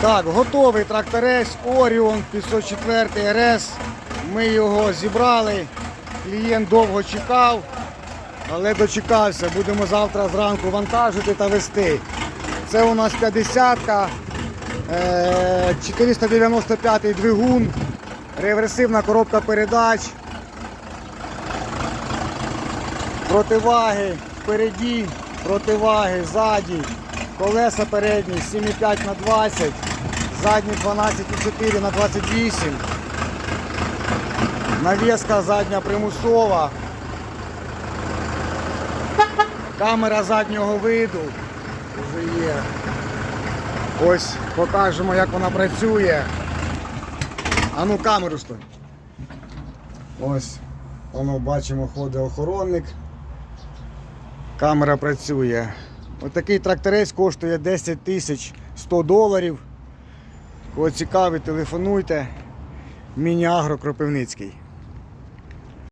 Так, готовий тракторець Orion 504 РС. Ми його зібрали. Клієнт довго чекав, але дочекався. Будемо завтра зранку вантажити та вести. Це у нас 50-ка, е, 495 двигун, реверсивна коробка передач. Противаги впереді, противаги ззаді, колеса передні 7,5 на 20, задні 12,4 на 28. Навіска задня примусова. Камера заднього виду вже є. Ось покажемо, як вона працює. А ну камеру стой. Ось, воно бачимо, ходить охоронник. Камера працює. Отакий тракторець коштує 10 тисяч 100 доларів. Кого цікавить, телефонуйте. Міні-агро Кропивницький.